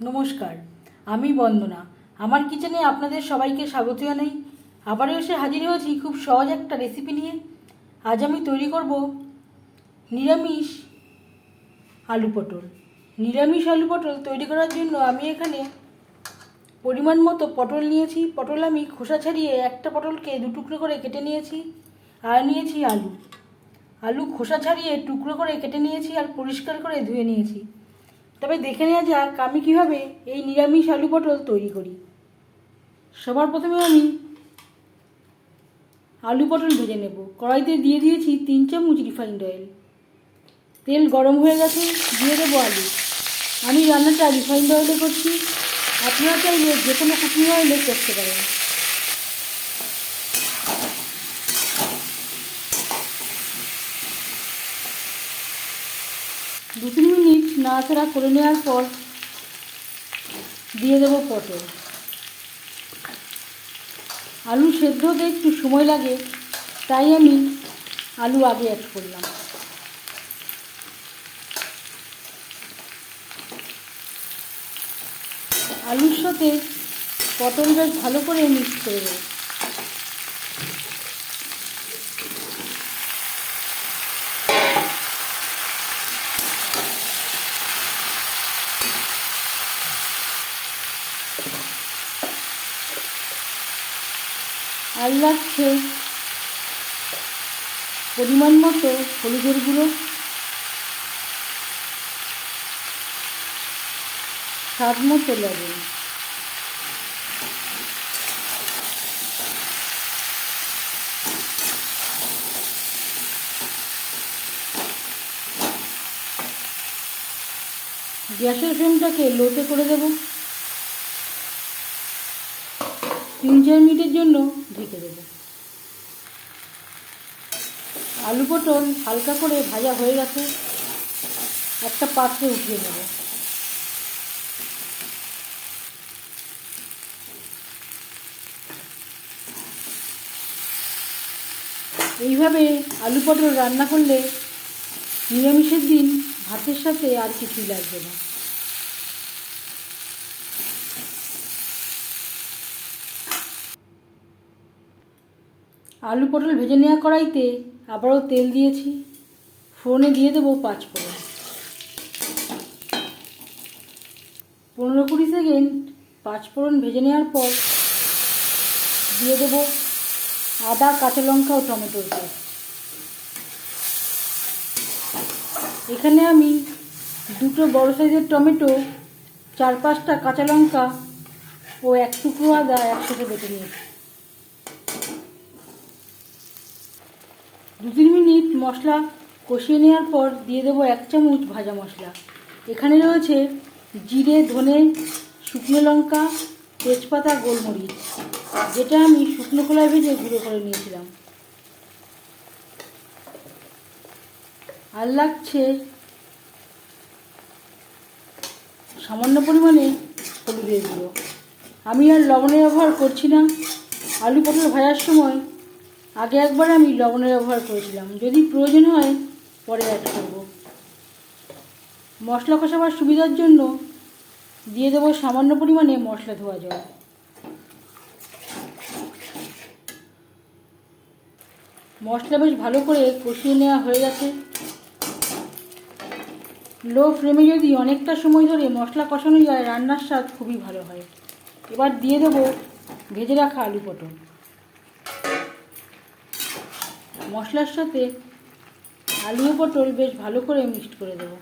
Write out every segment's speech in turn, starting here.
নমস্কার, আমি বন্দনা। আমার কিচেনে আপনাদের সবাইকে স্বাগত জানাই। আবারও এসে হাজির হয়েছি খুব সহজ একটা রেসিপি নিয়ে। আজ আমি তৈরি করব নিরামিষ আলু পটল। নিরামিষ আলু পটল তৈরি করার জন্য আমি এখানে পরিমাণ মতো পটল নিয়েছি। পটল আমি খোসা ছাড়িয়ে একটা পটলকে দু টুকরো করে কেটে নিয়েছি আর নিয়েছি আলু। আলু খোসা ছাড়িয়ে টুকরো করে কেটে নিয়েছি আর পরিষ্কার করে ধুয়ে নিয়েছি। তবে দেখে নেওয়া যাক আমি কীভাবে এই নিরামিষ আলু পটল তৈরি করি। সবার প্রথমে আমি আলু পটল ভেজে নেব। কড়াইতে দিয়ে দিয়েছি তিন চামচ রিফাইন্ড অয়েল। তেল গরম হয়ে গেছে, দিয়ে দেবো আলু। আমি রান্নাটা রিফাইন্ড অয়েলে করছি। আপনারা চাইলে যে কোনো কুকিং অয়েলে করতে পারেন। দু তিন মিনিট নাড়াচাড়া করে নেওয়ার পর দিয়ে দেবো পটল। আলু সেদ্ধ হতে একটু সময় লাগে, তাই আমি আলু আগে অ্যাড করলাম। আলুর সাথে পটল বেশ ভালো করে মিক্স করে দেবো আর লাগছে। পরিমাণ মতো হলুদের গুঁড়ো। স্বাদ মতো লবণ। গ্যাসের ফ্লেমটাকে লোতে করে দেব। তিন চার মিনিটের জন্য ঢেকে দেব। আলু পটল হালকা করে ভাজা হয়ে গেছে, একটা পাত্রে উঠিয়ে নেব। এইভাবে আলু পটল রান্না করলে নিরামিষের দিন ভাতের সাথে আর কিছুই লাগবে না। আলু পটল ভেজে নেওয়া কড়াইতে আবারও তেল দিয়েছি। ফোড়নে দিয়ে দেবো পাঁচ ফোড়ন। পনেরো কুড়ি সেকেন্ড পাঁচ ফোড়ন ভেজে নেওয়ার পর দিয়ে দেবো আদা, কাঁচা লঙ্কা ও টমেটোর পেস্ট। এখানে আমি দুটো বড় সাইজের টমেটো, চার পাঁচটা কাঁচা লঙ্কা ও এক টুকরো আদা একসাথে বেটে নিয়েছি। দু তিন মিনিট মশলা কষিয়ে নেওয়ার পর দিয়ে দেবো এক চামচ ভাজা মশলা। এখানে রয়েছে জিরে, ধনে, শুকনো লঙ্কা, তেজপাতা, গোলমরিচ, যেটা আমি শুকনো খোলায় ভেজে গুঁড়ো করে নিয়েছিলাম। আর লাগছে সামান্য পরিমাণে হলুদের গুঁড়ো। আমি আর লবণের ব্যবহার করছি না। আলু পটল ভাজার সময় আগে একবার আমি লবণের ব্যবহার করেছিলাম। যদি প্রয়োজন হয়, পরে অ্যাড করব। মশলা কষাবার সুবিধার জন্য দিয়ে দেবো সামান্য পরিমাণে মশলা ধোয়া জল। মশলা বেশ ভালো করে কষিয়ে নেওয়া হয়ে গেছে। লো ফ্লেমে যদি অনেকটা সময় ধরে মশলা কষানো যায় রান্নার স্বাদ খুবই ভালো হয়। এবার দিয়ে দেবো ভেজে রাখা আলু পটল। মশলার সাথে আলু পটল বেশ ভালো করে মিক্সড করে দেবো।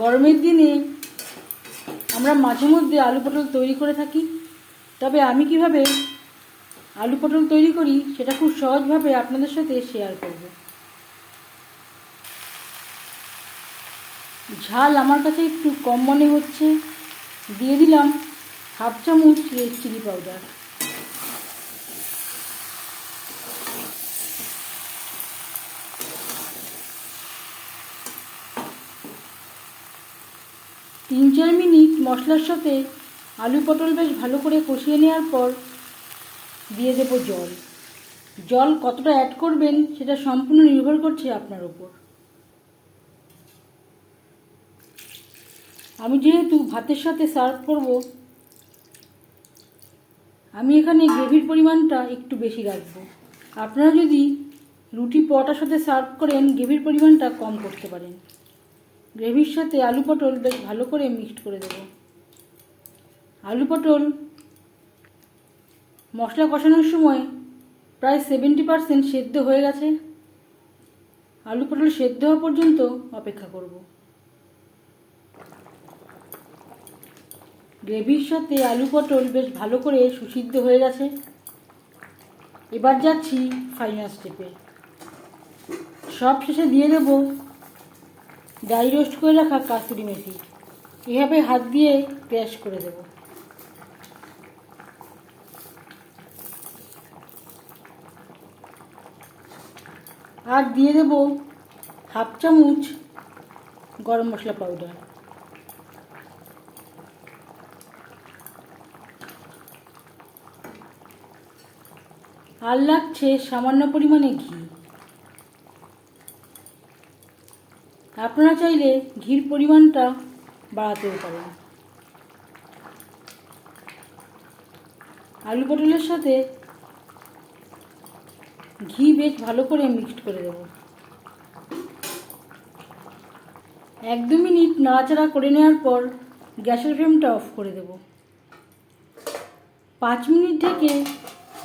গরমের দিনে আমরা মাঝে মধ্যে আলু পটল তৈরি করে থাকি, তবে আমি কীভাবে আলু পটল তৈরি করি সেটা খুব সহজভাবে আপনাদের সাথে শেয়ার করব। ঝাল আমার কাছে একটু কম মনে হচ্ছে। দিয়ে দিলাম হাফ চামচ রেড চিলি পাউডার তিন চার মিনিট মশলার সাথে আলু পটল বেশ ভালো করে কষিয়ে নেওয়ার পর দিয়ে দেবো জল। জল কতটা অ্যাড করবেন সেটা সম্পূর্ণ নির্ভর করছে আপনার উপর। আমি যেহেতু ভাতের সাথে সার্ভ করব, আমি এখানে গ্রেভির পরিমাণটা একটু বেশি রাখব। আপনারা যদি রুটি পরোটার সাথে সার্ভ করেন, গ্রেভির পরিমাণটা কম করতে পারেন। গ্রেভির সাথে আলু পটল বেশ ভালো করে মিক্সড করে দেব। আলু পটল মশলা কষানোর সময় প্রায় সেভেন্টি পারসেন্ট সেদ্ধ হয়ে গেছে। আলু পটল সেদ্ধ হওয়া পর্যন্ত অপেক্ষা করব। গ্রেভির সাথে আলু পটল বেশ ভালো করে সুসিদ্ধ হয়ে গেছে। এবার যাচ্ছি ফাইনাল স্টেপে সব শেষে দিয়ে দেব ড্রাই রোস্ট করে রাখা কাসুরি মেথি। এভাবে হাত দিয়ে ক্র্যাশ করে দেব। আর দিয়ে দেব হাফ চামচ গরম মশলা পাউডার আর লাগছে সামান্য পরিমাণে ঘি। আপনারা চাইলে ঘির পরিমাণটা বাড়াতেও পারেন। আলু পটলের সাথে ঘি বেশ ভালো করে মিক্সড করে দেব। এক দু মিনিট নাড়াচাড়া করে নেওয়ার পর গ্যাসের ফ্লেমটা অফ করে দেব। পাঁচ মিনিট ঢেকে